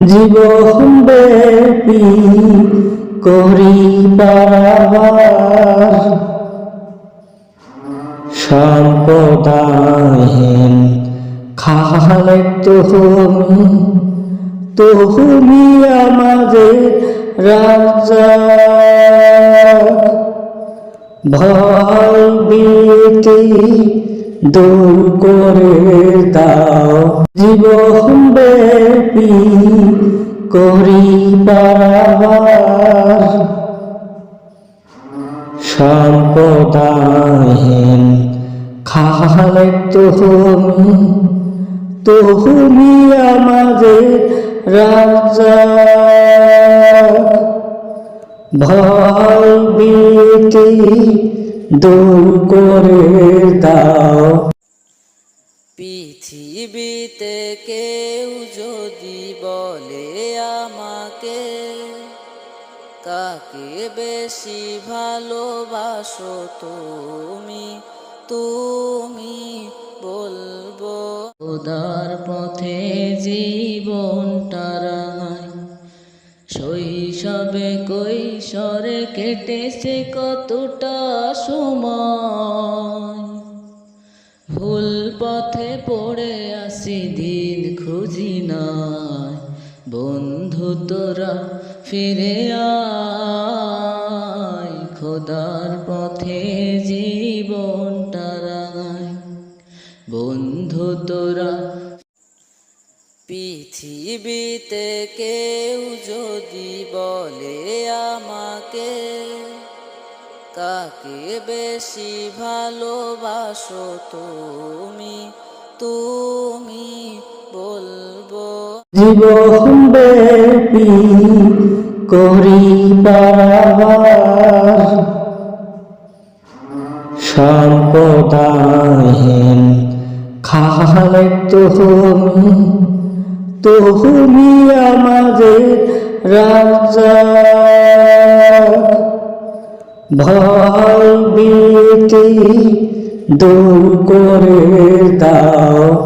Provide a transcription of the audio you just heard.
জীবন ব্যাপী করি বারবার সম্পদাহীন খালেক তুমি তুমি আমাদের রাজা। ভয় ভীতি দূর করে দাও জীবন করি বারবার সম্পদাহীন খালেক তুমি তুমি আমাদের রাজা। ভয় দূর করে দাও। পৃথিবীতে কেউ যদি বলে আমাকে, কাকে বেশি ভালোবাসো তুমি? তুমি বলব, খোদার পথে জীবনটা রাঙায় শৈশবে কৈশরে কেটেছে কতটা সময়? পথে পড়ে আসি, দিন খুঁজি নাই। বন্ধু তোরা ফিরে আয়, খোদার পথে জীবনটা রাঙায় বন্ধু তোরা, পৃথিবীতে কেউ কাকে বেশি ভালোবাসো তুমি তুমি বলব। জীবন ব্যাপী করি বারবার সম্পদাহীন খালেক তুমি তুমি আমাদের রাজা। ভয় ভীতি দূর করে দাও।